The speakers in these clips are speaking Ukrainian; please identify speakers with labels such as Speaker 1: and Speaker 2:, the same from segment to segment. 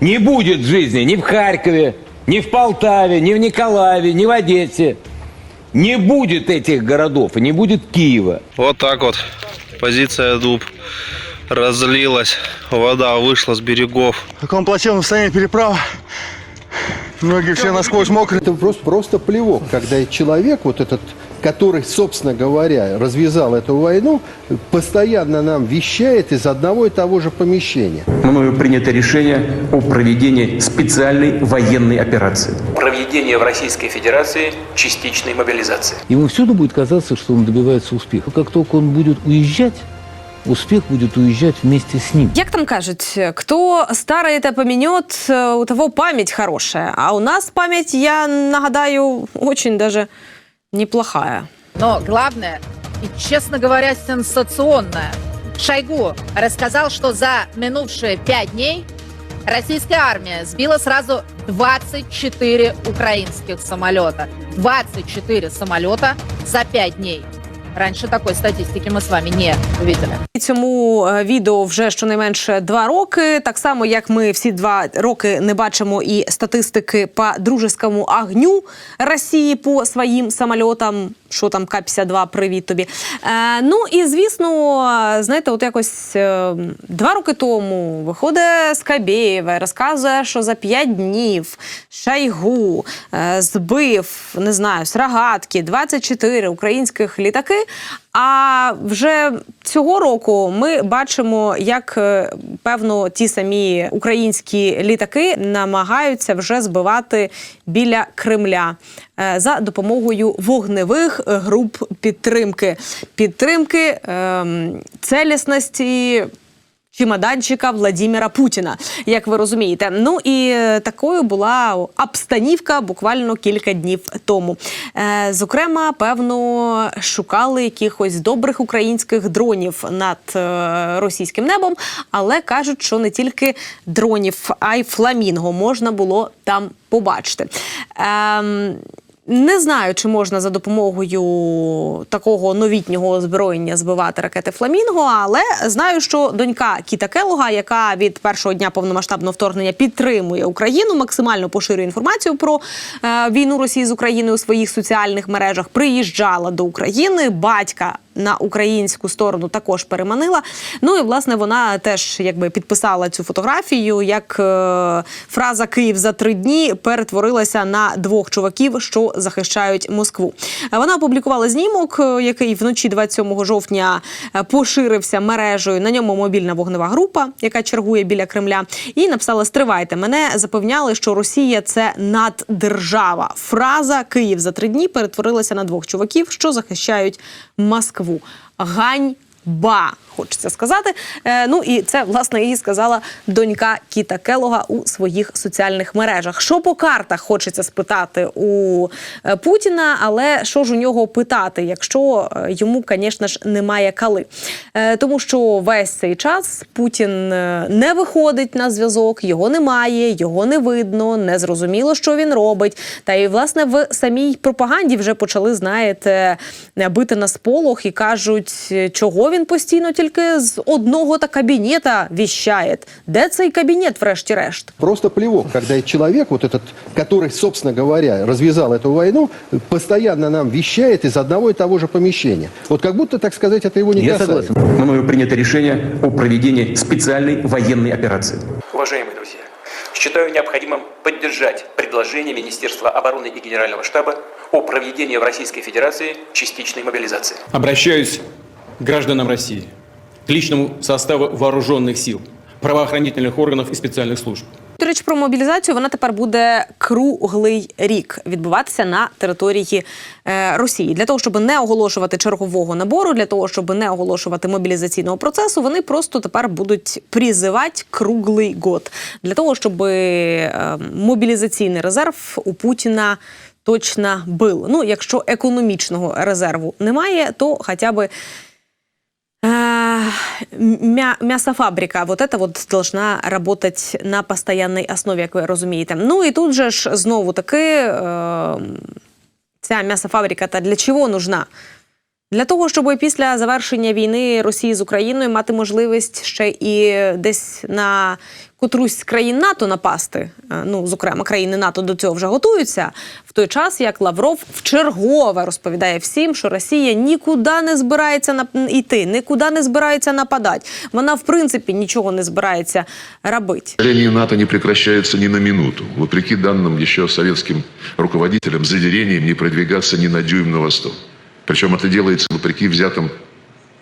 Speaker 1: Не будет жизни ни в Харькове, ни в Полтаве, ни в Николаеве, ни в Одессе. Не будет этих городов и не будет Киева.
Speaker 2: Вот так вот позиция дуб разлилась, вода вышла с берегов.
Speaker 3: В таком плачевном состоянии переправа. Многие все насквозь мокрые.
Speaker 4: Это просто, просто плевок, когда человек, вот этот, который, собственно говоря, развязал эту войну, постоянно нам вещает из одного и того же помещения.
Speaker 5: мною принято решение о проведении специальной военной операции.
Speaker 6: проведение в Российской Федерации частичной мобилизации.
Speaker 7: Ему всюду будет казаться, что он добивается успеха. Как только он будет уезжать, успех будет уезжать вместе с ним.
Speaker 8: Як там кажуть, кто старое это поменет, э, у того память хорошая. А у нас память, я нагадаю, очень даже неплохая.
Speaker 9: Но главное, и, честно говоря, сенсационное. Шойгу рассказал, что за минувшие пять дней российская армия сбила сразу 24 украинских самолета. 24 самолета за пять дней. Раньше такой статистики мы с вами не.
Speaker 8: І Цьому е, відео вже щонайменше два роки. Так само, як ми всі два роки не бачимо і статистики по дружескому огню Росії по своїм самольотам. Що там К-52, привіт тобі. Е, ну і звісно, знаєте, от якось е, два роки тому виходить Скабєєва розказує, що за п'ять днів Шайгу е, збив, не знаю, з рогатки 24 українських літаки. А вже цього року ми бачимо, як е, певно ті самі українські літаки намагаються вже збивати біля Кремля е, за допомогою вогневих груп підтримки, підтримки ем, целісності чемоданчика Владимира Путіна, як ви розумієте. Ну і е, такою була обстанівка буквально кілька днів тому. Е, Зокрема, певно, шукали якихось добрих українських дронів над е, російським небом, але кажуть, що не тільки дронів, а й фламінго можна було там побачити. Ем, не знаю, чи можна за допомогою такого новітнього озброєння збивати ракети Фламінго, але знаю, що донька Кіта Келога, яка від першого дня повномасштабного вторгнення підтримує Україну, максимально поширює інформацію про е, війну Росії з Україною у своїх соціальних мережах, приїжджала до України. Батька на українську сторону також переманила. Ну і власне вона теж якби підписала цю фотографію, як е, фраза Київ за три дні перетворилася на двох чуваків, що захищають Москву. Вона опублікувала знімок, е, який вночі 27 жовтня е, поширився мережею. На ньому мобільна вогнева група, яка чергує біля Кремля, і написала: Стривайте мене запевняли, що Росія це наддержава. Фраза Київ за три дні перетворилася на двох чуваків, що захищають Москву. Москву. Гань. Ганьба, хочеться сказати. Е, ну і це власне їй сказала донька Кіта Келога у своїх соціальних мережах. Що по картах хочеться спитати у е, Путіна, але що ж у нього питати, якщо е, йому, звісно ж, немає кали. Е, тому що весь цей час Путін е, не виходить на зв'язок, його немає, його не видно, не зрозуміло, що він робить. Та і власне в самій пропаганді вже почали, знаєте, бити на сполох і кажуть, чого він постійно тільки з одного та кабінета віщає. Де цей кабінет, врешті-решт?
Speaker 4: Просто плевок, когда человек, вот этот, который, собственно говоря, развязал эту войну, постоянно нам вещает из одного и того же помещения. Вот как будто, так сказать, это его не
Speaker 5: Я
Speaker 4: касается.
Speaker 5: согласен. Мною принято решение о проведении специальной военной операции.
Speaker 6: Уважаемые друзья, считаю необходимым поддержать предложение Министерства обороны и Генерального штаба о проведении в Российской Федерации частичной мобилизации.
Speaker 10: Обращаюсь к гражданам России, к личному составу вооруженных сил, правоохранительных органов и специальных служб.
Speaker 8: До речі, про мобілізацію вона тепер буде круглий рік відбуватися на території е, Росії. Для того, щоб не оголошувати чергового набору, для того, щоб не оголошувати мобілізаційного процесу, вони просто тепер будуть призивати круглий год. Для того, щоб е, мобілізаційний резерв у Путіна. Точно був. Ну, якщо економічного резерву немає, то хоча б Э, мя- мясофабрика, вот это вот должна работать на постоянной основі, як ви розумієте. Ну і тут же ж знову таки е, ця м'ясофабрика та для чого нужна? Для того, щоб після завершення війни Росії з Україною мати можливість ще і десь на котрусь з країн НАТО напасти, е, ну зокрема країни НАТО до цього вже готуються. В той час як Лавров вчергове розповідає всім, що Росія нікуди не збирається нап- йти, нікуди не збирається нападати. Вона в принципі нічого не збирається робити.
Speaker 11: Расширение НАТО не прекращается ни на минуту. Вопреки данным еще советским руководителям, заверениям не продвигаться ни на дюйм на восток. Причем это делается вопреки взятым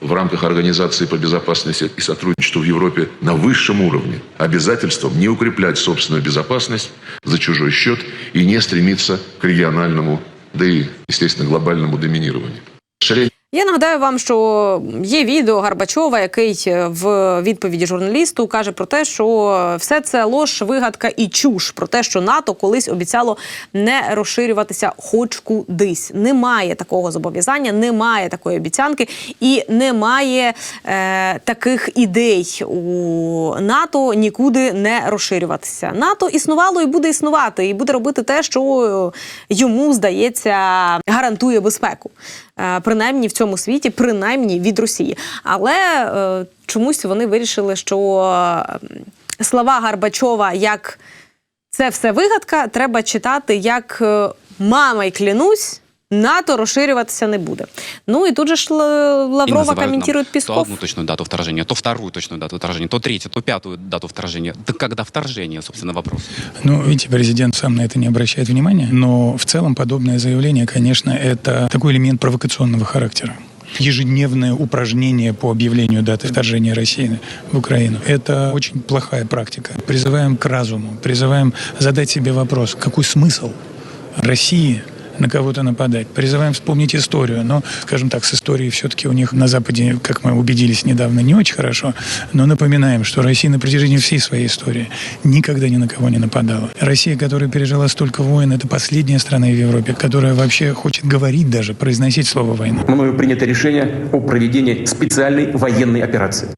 Speaker 11: в рамках Организации по безопасности и сотрудничеству в Европе на высшем уровне обязательством не укреплять собственную безопасность за чужой счет и не стремиться к региональному, да и, естественно, глобальному доминированию.
Speaker 8: Я нагадаю вам, що є відео Гарбачова, який е, в відповіді журналісту каже про те, що все це лож, вигадка і чуш про те, що НАТО колись обіцяло не розширюватися хоч кудись. Немає такого зобов'язання, немає такої обіцянки і немає е, таких ідей у НАТО нікуди не розширюватися. НАТО існувало і буде існувати, і буде робити те, що йому здається гарантує безпеку. Е, принаймні в цьому світі, принаймні від Росії. Але е, чомусь вони вирішили, що слова Гарбачова як це все вигадка, треба читати як е, мама й клянусь. НАТО розширюватися не буде. Ну і тут же ж Л- Лаврова коментує
Speaker 12: То
Speaker 8: Пісков.
Speaker 12: одну точную дату вторжения, то вторую точную дату вторжения, то третью, то пятую дату вторжения. Да когда вторжение, собственно, вопрос.
Speaker 13: Ну, видите, президент сам на это не обращает внимания, но в целом подобное заявление, конечно, это такой элемент провокационного характера. Ежедневное упражнение по объявлению даты вторжения России в Украину. Это очень плохая практика. Призываем к разуму, призываем задать себе вопрос, какой смысл России на кого-то нападать. Призываем вспомнить историю. Но, скажем так, с историей все-таки у них на Западе, как мы убедились недавно, не очень хорошо. Но напоминаем, что Россия на протяжении всей своей истории никогда ни на кого не нападала. Россия, которая пережила столько войн, это последняя страна в Европе, которая вообще хочет говорить даже, произносить слово «война».
Speaker 5: Мною принято решение о проведении специальной военной операции.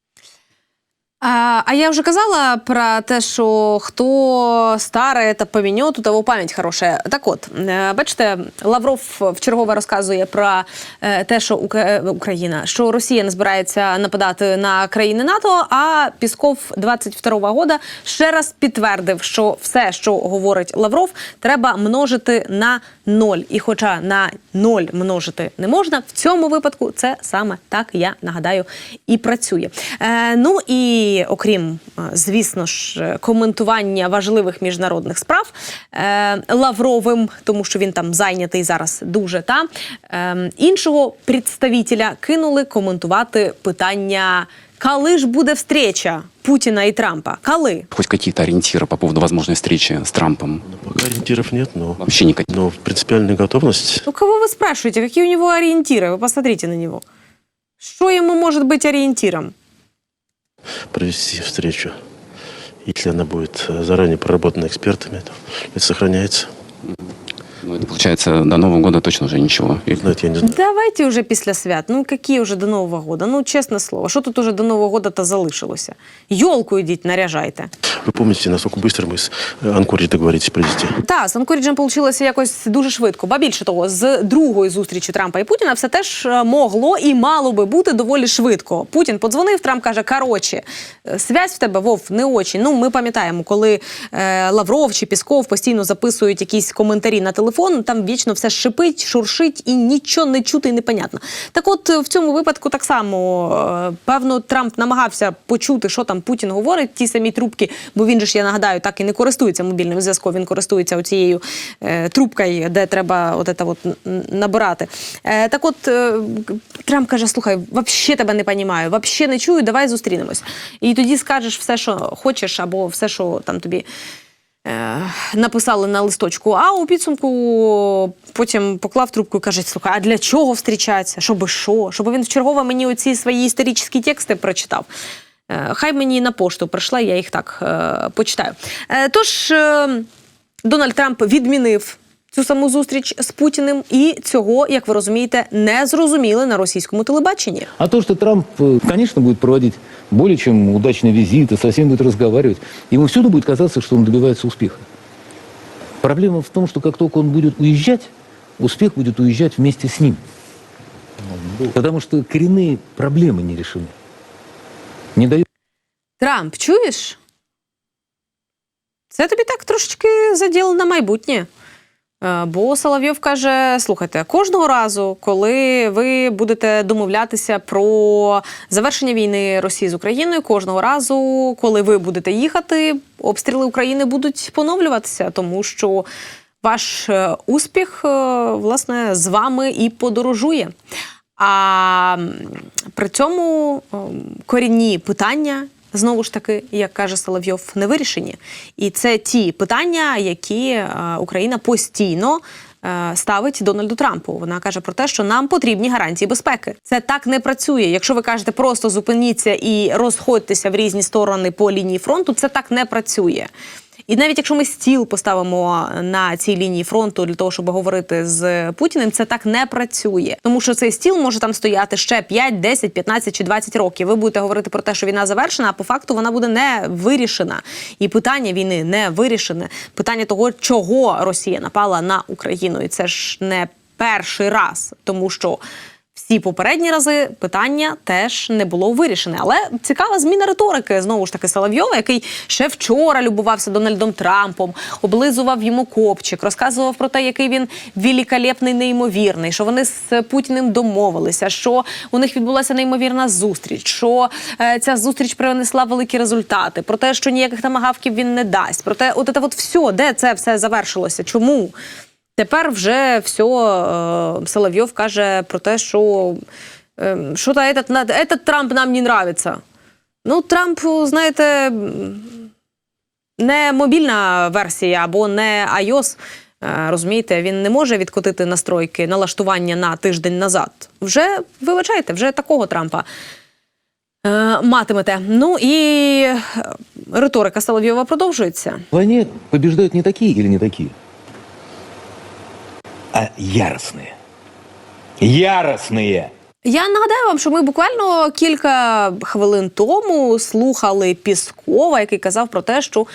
Speaker 8: А, а я вже казала про те, що хто старе та поміньот, у того пам'ять хороша. Так от, е, бачите, Лавров в чергове розказує про е, те, що е, Україна, що Росія не збирається нападати на країни НАТО. А Пісков 22-го года ще раз підтвердив, що все, що говорить Лавров, треба множити на ноль. І хоча на ноль множити не можна, в цьому випадку це саме так, я нагадаю, і працює. Е, ну і окрім, е, звісно ж, е, коментування важливих міжнародних справ е, Лавровим, тому що він там зайнятий зараз дуже та е, іншого представителя кинули коментувати питання. Коли ж буде встреча Путіна і Трампа? Коли?
Speaker 12: Хоть какие-то ориентиры по поводу возможной встречи с Трампом?
Speaker 14: Пока ориентиров нет, но,
Speaker 12: Вообще никаких.
Speaker 14: но принципиальная готовность.
Speaker 8: Ну, кого вы спрашиваете? Какие у него ориентиры? Вы посмотрите на него. Что ему может быть ориентиром?
Speaker 14: провести встречу. Если она будет э, заранее проработана экспертами, то это сохраняется.
Speaker 12: Ну, это получается, до Нового года точно уже ничего. И
Speaker 14: Знаете, я не знаю.
Speaker 8: Давайте уже після свят. Ну, які вже до Нового года? Ну, чесне слово. Що тут уже до Нового года то залишилося? Йолку йдіть, наряжайте.
Speaker 14: Вы помните, насколько быстро мы с э, Анкоридж договорились провести?
Speaker 8: Та, з Анкоріджем вийшло якось дуже швидко. Ба більше того, з другої зустрічі Трампа і Путіна все теж е, могло і мало би бути доволі швидко. Путін подзвонив, Трамп каже: коротше, е, связь в тебе Вов не очень. Ну, ми пам'ятаємо, коли е, Лавров чи Пісков постійно записують якісь коментарі на телефон, там вічно все шипить, шуршить і нічого не чути і непонятно. Так от е, в цьому випадку так само, е, певно, Трамп намагався почути, що там Путін говорить, ті самі трубки, бо він же ж, я нагадаю, так і не користується мобільним зв'язком, він користується оцією е, трубкою, де треба от це от набирати. Е, так от е, Трамп каже: слухай, взагалі тебе не розумію, взагалі не чую, давай зустрінемось. І тоді скажеш все, що хочеш, або все, що там тобі. Е, Написали на листочку, а у підсумку потім поклав трубку і каже: слухай, а для чого встрічатися? Щоби що? Щоб він вчергово мені оці свої історичні тексти прочитав. Е, Хай мені на пошту прийшла, я їх так е, почитаю. Тож Дональд Трамп відмінив цю саму зустріч з Путіним, і цього, як ви розумієте, не зрозуміли на російському телебаченні.
Speaker 7: А то, что Трамп, э, конечно, будет проводить более чем удачные визиты, со всеми будет разговаривать, ему всюду будет казаться, что он добивается успеха. Проблема в том, что как только он будет уезжать, успех будет уезжать вместе с ним. Потому что коренные проблемы не решены. Не дают
Speaker 8: Трамп, чуєш? Це тобі так трошечки заділ на майбутнє. Е, Бо Соловйов каже: слухайте, кожного разу, коли ви будете домовлятися про завершення війни Росії з Україною, кожного разу, коли ви будете їхати, обстріли України будуть поновлюватися, тому що ваш е, успіх, е, власне, з вами і подорожує. А при цьому ем, корінні питання. Знову ж таки, як каже Соловйов, не вирішені. І це ті питання, які е, Україна постійно е, ставить Дональду Трампу. Вона каже про те, що нам потрібні гарантії безпеки. Це так не працює. Якщо ви кажете просто зупиніться і розходьтеся в різні сторони по лінії фронту, це так не працює. І навіть якщо ми стіл поставимо на цій лінії фронту для того, щоб говорити з Путіним, це так не працює, тому що цей стіл може там стояти ще 5, 10, 15 чи 20 років. Ви будете говорити про те, що війна завершена, а по факту вона буде не вирішена. І питання війни не вирішене. Питання того, чого Росія напала на Україну, і це ж не перший раз, тому що. Всі попередні рази питання теж не було вирішене. Але цікава зміна риторики знову ж таки Соловйова, який ще вчора любувався Дональдом Трампом, облизував йому копчик, розказував про те, який він великолепний, неймовірний, що вони з Путіним домовилися, що у них відбулася неймовірна зустріч, що е, ця зустріч принесла великі результати, про те, що ніяких тамагавків він не дасть. Про те, от це от все, де це все завершилося? Чому? Тепер вже все Соловйов каже про те, що е, що то этот, этот Трамп нам не нравится. Ну, Трамп, знаєте, не мобільна версія або не iOS. Е, Розумієте, він не може відкотити настройки налаштування на тиждень назад. Вже вибачайте, вже такого Трампа е, матимете. Ну і е, риторика Соловйова продовжується.
Speaker 7: В войне побеждают не такие или не такие, а яростные. Яростные.
Speaker 8: Я нагадаю вам, що ми буквально кілька хвилин тому слухали Піскова, який казав про те, що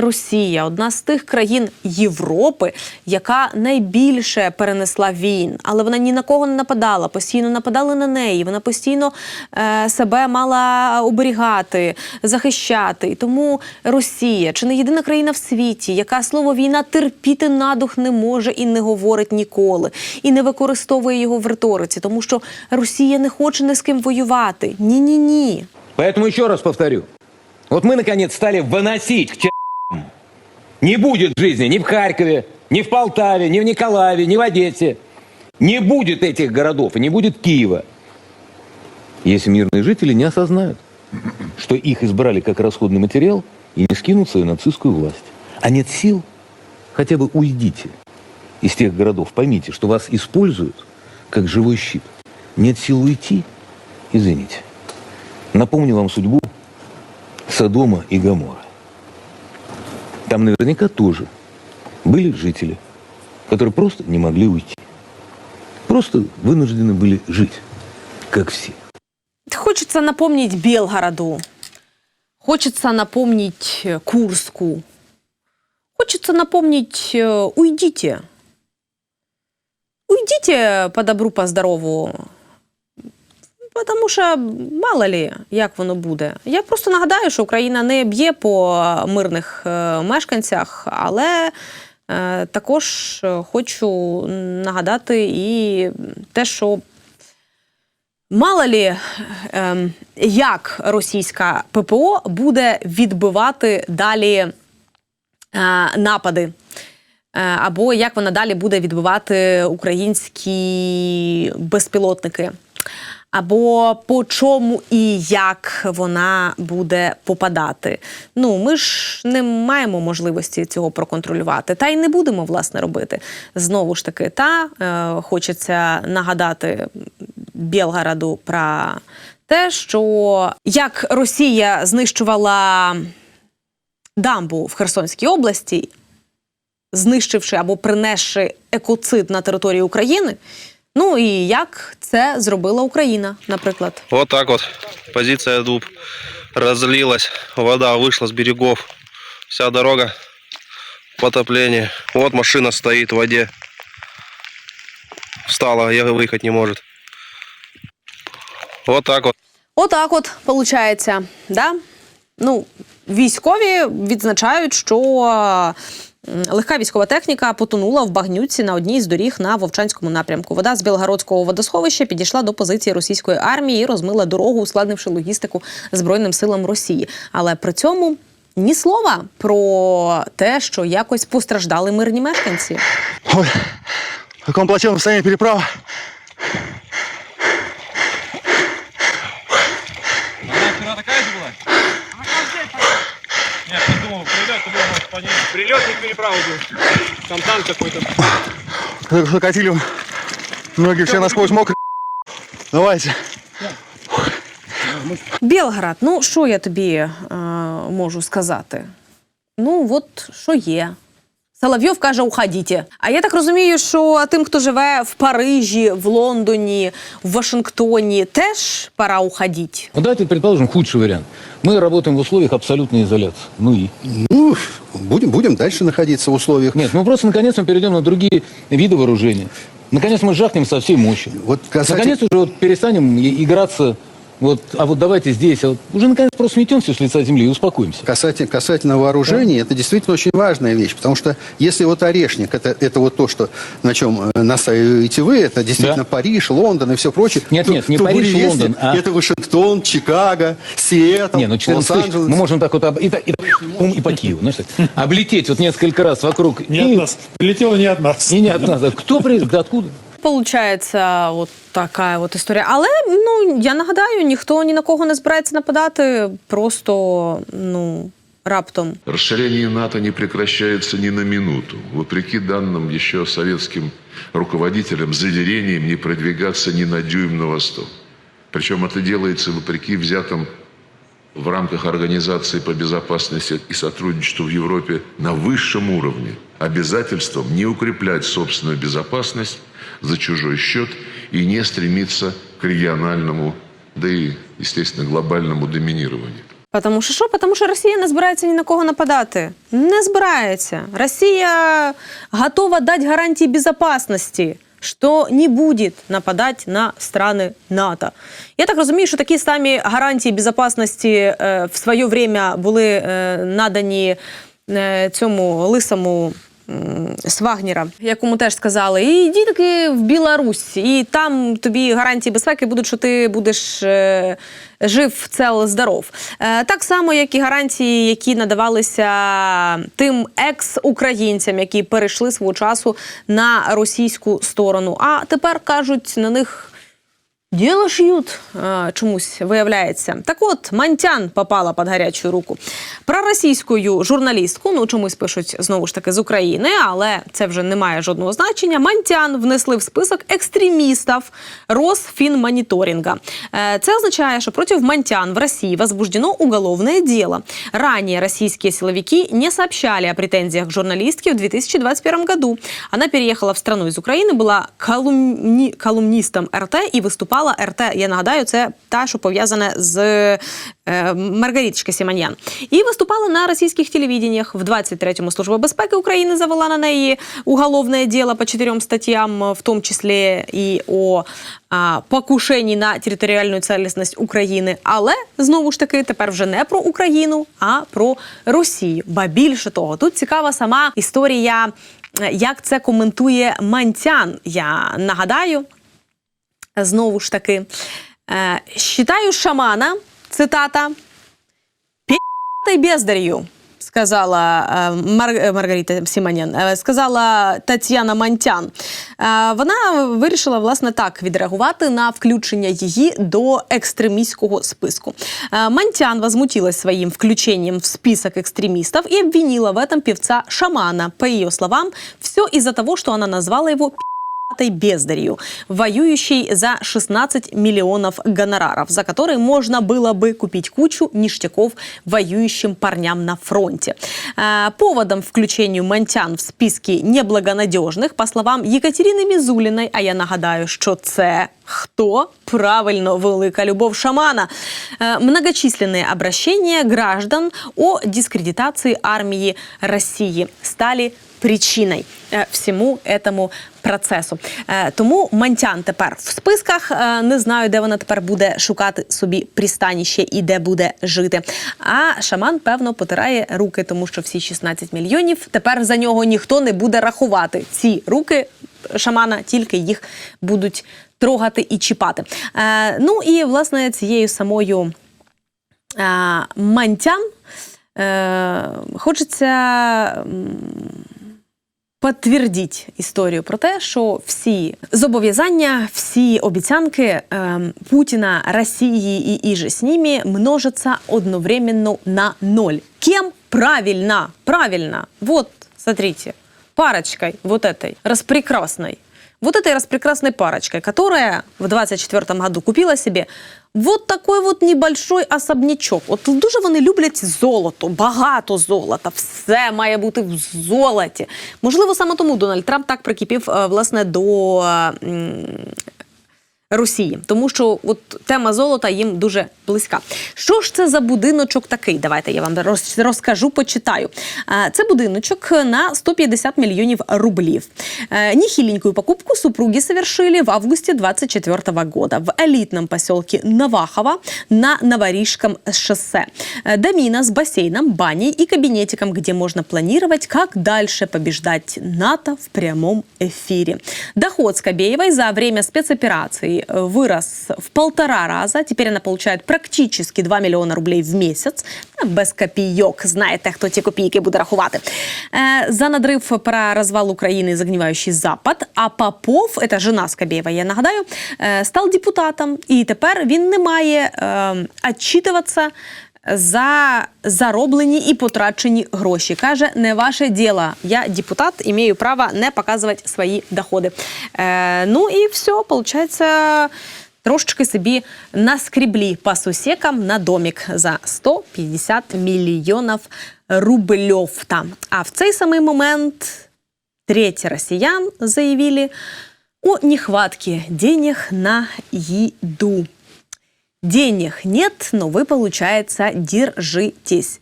Speaker 8: Росія одна з тих країн Європи, яка найбільше перенесла війн, але вона ні на кого не нападала, постійно нападали на неї. Вона постійно е, себе мала оберігати, захищати. І тому Росія чи не єдина країна в світі, яка слово війна терпіти надух не може і не говорить ніколи, і не використовує його в риториці, тому що Росія не хоче ні з ким воювати. Ні, ні, ні.
Speaker 1: Поэтому еще раз повторю. Вот мы, наконец, стали выносить к чертям. Не будет жизни ни в Харькове, ни в Полтаве, ни в Николаеве, ни в Одессе. Не будет этих городов и не будет Киева.
Speaker 7: Если мирные жители не осознают, что их избрали как расходный материал и не скинут свою нацистскую власть. А нет сил, хотя бы уйдите из тех городов. Поймите, что вас используют как живой щит. Нет сил уйти, извините. Напомню вам судьбу Содома и Гомора. Там наверняка тоже были жители, которые просто не могли уйти. Просто вынуждены были жить, как все.
Speaker 8: Хочется напомнить Белгороду. Хочется напомнить э, Курску. Хочется напомнить э, «Уйдите». Уйдите по добру, по здорову. Тому що мало лі, як воно буде. Я просто нагадаю, що Україна не б'є по мирних е, мешканцях, але е, також е, хочу нагадати і те, що Мало лі, ем, як російська ППО буде відбивати далі напади, або як вона далі буде відбивати українські безпілотники, або по чому і як вона буде попадати. Ну, ми ж не маємо можливості цього проконтролювати, та й не будемо власне робити. Знову ж таки, та е, хочеться нагадати Білгороду про те, що як Росія знищувала дамбу в Херсонській області, знищивши або принесши екоцид на території України. Ну і як це зробила Україна, наприклад.
Speaker 2: Вот так вот. Позиция дуб разлилась. Вода вышла с берегов. Вся дорога в потоплении. Вот машина стоит в воде. Встала, я выехать не может. Вот так вот.
Speaker 8: Отак от виходить, да? Ну, військові відзначають, що легка військова техніка потонула в багнюці на одній з доріг на Вовчанському напрямку. Вода з Білгородського водосховища підійшла до позиції російської армії і розмила дорогу, ускладнивши логістику Збройним силам Росії. Але при цьому ні слова про те, що якось постраждали мирні мешканці.
Speaker 3: Ой, в каком плачевном состоянии переправа.
Speaker 10: Она такая же была? Нет, я думал, прилет, ты думал, по ней. Прилет не был. Там танк какой-то.
Speaker 3: Только что катили. Ноги все насквозь мокрые. Давайте.
Speaker 8: Білград, ну що я тобі е, можу сказати? Ну, от що є. Соловйов каже, уходіть. А я так розумію, що тим, хто живе в Парижі, в Лондоні, в Вашингтоні, теж пора уходити.
Speaker 7: Ну, давайте предположим худший вариант. Мы работаем в условиях абсолютной изоляции. Ну и?
Speaker 4: Ну, будем, будем дальше находиться в условиях.
Speaker 7: Нет, ну просто наконец мы перейдем на другие виды вооружения. Наконец мы жахнем со всей мощью.
Speaker 4: Вот касательно-
Speaker 7: Наконец уже вот перестанем и- играться вот, а вот давайте здесь, а вот уже наконец просто сметем все с лица земли и успокоимся.
Speaker 4: Касательно, касательно вооружений, это действительно очень важная вещь, потому что если вот орешник, это, это вот то, что, на чем э, настаиваете вы, это действительно
Speaker 7: Да.
Speaker 4: Париж, Лондон и все прочее.
Speaker 7: Нет,
Speaker 4: то-
Speaker 7: нет, не
Speaker 4: то
Speaker 7: Париж,
Speaker 4: если
Speaker 7: Лондон, а-
Speaker 4: Это Вашингтон, Чикаго, Сиэтл,
Speaker 7: Не, ну 14 тысяч
Speaker 4: Лос-Анджелес.
Speaker 7: мы можем так вот об- и, и, так- и по Киеву, знаешь, так, облететь вот несколько раз вокруг.
Speaker 10: Не
Speaker 7: и,
Speaker 10: от нас. Прилетело не от нас.
Speaker 7: И не от нас. А Кто приедет? Да откуда?
Speaker 8: Получається, от така от історія. Але ну я нагадаю, ніхто ні на кого не збирається нападати. Просто ну раптом
Speaker 11: Расширение НАТО не прекращается ни на минуту, вопреки данным еще советским руководителям заверением не продвигаться ни на дюйм на восток. Причем это делается вопреки взятым в рамках Организации по безопасности и сотрудничеству в Европе на высшем уровне обязательством не укреплять собственную безопасность за чужой счет и не стремиться к региональному, да и, естественно, глобальному доминированию.
Speaker 8: Потому що що? Потому що Росія не збирається ні на кого нападати. Не збирається. Росія готова дати гарантії безпечності, що не буде нападати на страни НАТО. Я так розумію, що такі самі гарантії безпечності е, в своє время були е, надані цьому лисому. З якому теж сказали, і йди таки в Білорусь, і там тобі гарантії безпеки будуть, що ти будеш е, жив, цел, здоров. Е, так само, як і гарантії, які надавалися тим екс-українцям, які перейшли свого часу на російську сторону. А тепер кажуть, на них Діло шьют, чомусь виявляється. Так от, Мантян попала під гарячу руку. Про російську журналістку, ну чомусь пишуть знову ж таки з України, але це вже не має жодного значення. Мантян внесли в список екстремістів Росфинмониторинга. Е, Це означає, що проти Мантян в России возбуждено уголовное дело. Ранее российские силовики не сообщали о претензиях к журналистке в 2021 году. Она переехала в страну из Украины, была колумні... колумністом РТ і виступала РТ. Я нагадаю, це та, що пов'язане з е, Маргариточкою Сіманян. І виступала на російських телевіденнях. В 23-му Служба безпеки України завела на неї уголовне діло по чотирьом статтям, в тому числі і о а, покушенні на територіальну цілісність України. Але знову ж таки тепер вже не про Україну, а про Росію. Ба більше того, тут цікава сама історія, як це коментує Мантян. Я нагадаю, знову ж таки, е, считаю шамана, цитата, «пи***той бездарью», сказала е, Мар- е, Маргарита Сіманян, сказала Тетяна Мантян. Вона вирішила власне так відреагувати на включення її до екстремістського списку. Мантян возмутилась своим включением в список экстремистов и обвинила в этом певца Шамана. По ее словам, все из-за того, что она назвала его этой бездарью, воюющей за 16 миллионов гонораров, за которые можно было бы купить кучу ништяков воюющим парням на фронте. Э, Поводом к включению Монтян в списки неблагонадежных, по словам Екатерины Мізуліної, а я нагадаю, що це хто? Правильно, велика любов шамана. Э, Многочисленные обращения граждан о дискредитации армии России стали причиной е, всьому этому процесу. Е, Тому Мантян тепер в списках. Е, Не знаю, де вона тепер буде шукати собі пристаніще і де буде жити. А шаман, певно, потирає руки, тому що всі 16 мільйонів тепер за нього ніхто не буде рахувати. Ці руки шамана тільки їх будуть трогати і чіпати. Ну і власне цією самою Мантян хочеться. Підтвердіть історію про те, що всі зобов'язання, всі обіцянки ем, Путіна, Росії і іже з ними множаться одновременно на ноль. Кем? Правильно, правильно. Вот, смотрите, парочкой вот этой распрекрасной. Вот этой распрекрасной парочкой, которая в 24 году купила себе вот такой вот небольшой особнячок. От дуже вони люблять золото, багато золота, все має бути в золоті. Можливо, саме тому Дональд Трамп так прикипів е, власне до Росії, тому що от тема золота їм дуже близька. Що ж це за будиночок такий? Давайте я вам роз- розкажу, почитаю. Е, Це будиночок на 150 мільйонів рублів. Е, Нехиленькую покупку супруги совершили в августе 24 года в элитном поселке Навахово на Новорижском шоссе. Э, Домина с бассейном, баней и кабинетиком, где можно планировать, как дальше побеждать НАТО в прямом эфире. Доход Скобеевой за время спецоперации э, вырос в полтора раза. Теперь она получает практически 2 миллиона рублей в месяц. Э, Без копійок. Знаєте, хто ті копійки буде рахувати. Е, За надрив про розвал України загніваючий Запад. А Попов, це жена Скобєєва, я нагадаю, е, став депутатом. І тепер він не має е, отчитуватися за зароблені і потрачені гроші. Каже, не ваше діло. Я депутат і маю право не показувати свої доходи. Е, ну і все, виходить, трошечки собі наскріблі по сусекам на домик за 150 мільйонів рублів. Там. А в цей самий момент треть россиян заявили о нехватке денег на еду. Денег нет, но вы, получается, держитесь.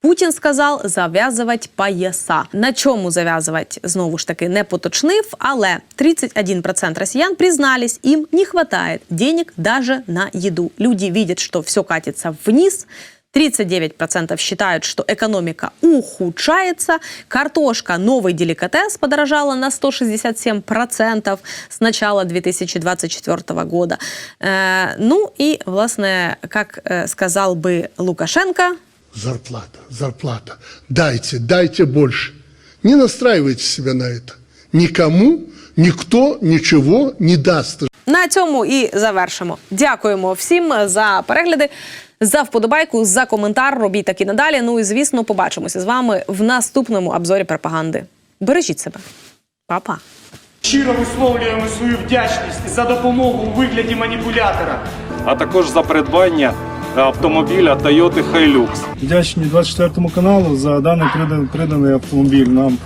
Speaker 8: Путін сказав зав'язувати пояса. На чому зав'язувати, знову ж таки, не поточнив, але 31% росіян признались, им не хватает денег даже на еду. Люди видят, что все катится вниз, 39% считают, что экономика ухудшается. Картошка, новый деликатес, подорожала на 167% с начала 2024 года. Э, ну и, власне, как э, сказал бы Лукашенко,
Speaker 15: Зарплата, зарплата. Дайте, дайте больше. Не настраивайте себя на это. Никому никто ничего не даст.
Speaker 8: На цьому і завершимо. Дякуємо всім за перегляди, за вподобайку, за коментар. Робіть так і надалі. Ну і звісно, побачимося з вами в наступному обзорі пропаганди. Бережіть себе, Па-па.
Speaker 16: Щиро висловлюємо свою вдячність за допомогу у вигляді маніпулятора.
Speaker 17: а також за придбання автомобіля Toyota Hilux.
Speaker 16: Вдячні 24 каналу за даний приданий, приданий автомобіль нам.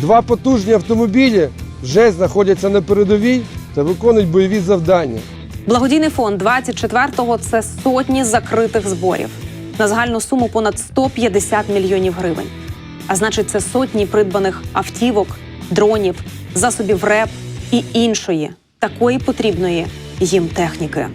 Speaker 18: Два потужні автомобілі вже знаходяться на передовій та виконують бойові завдання.
Speaker 8: Благодійний фонд 24-го – це сотні закритих зборів на загальну суму понад 150 мільйонів гривень. А значить, це сотні придбаних автівок, дронів, засобів РЕП і іншої такої потрібної їм техніки.